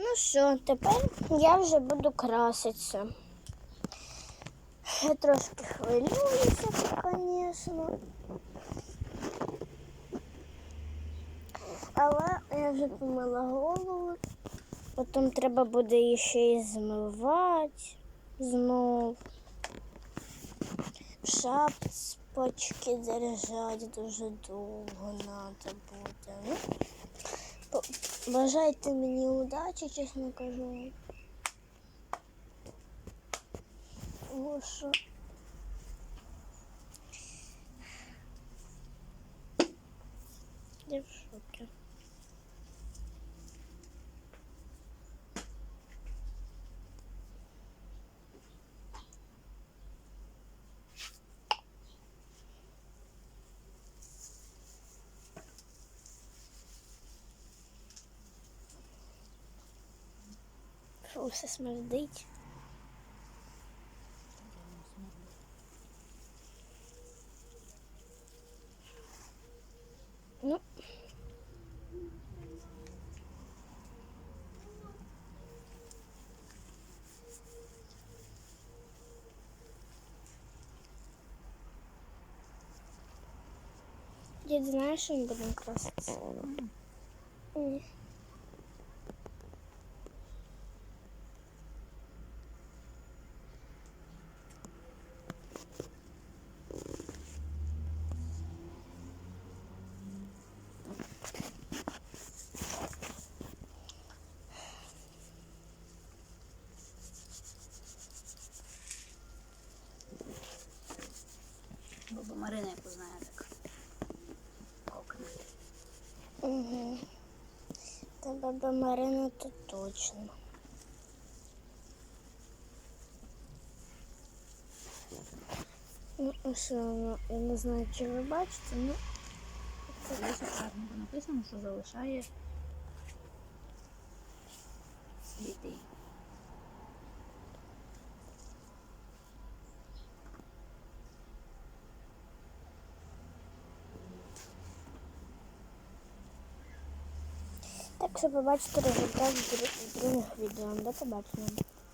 Ну що, тепер я вже буду краситися. Я трошки хвилююся, звісно. Але я вже помила голову. Потім треба буде її ще й змивати знов. Шапочки держати дуже довго треба буде. Ну, по- Бажайте мені удачі, чесно кажу. О, що? Я в шокі. Фу, все смердить. Ну. Дід, знаєш, що ми будемо краситися? Ні. Баба Марина, яку знає так. Окна. Угу. Та баба Марина то точно. Ну, що воно? Я не знаю, чи ви бачите, ну Це дуже гарно написано, що залишає сліди. Так що побачите результат з других відео. До побачення.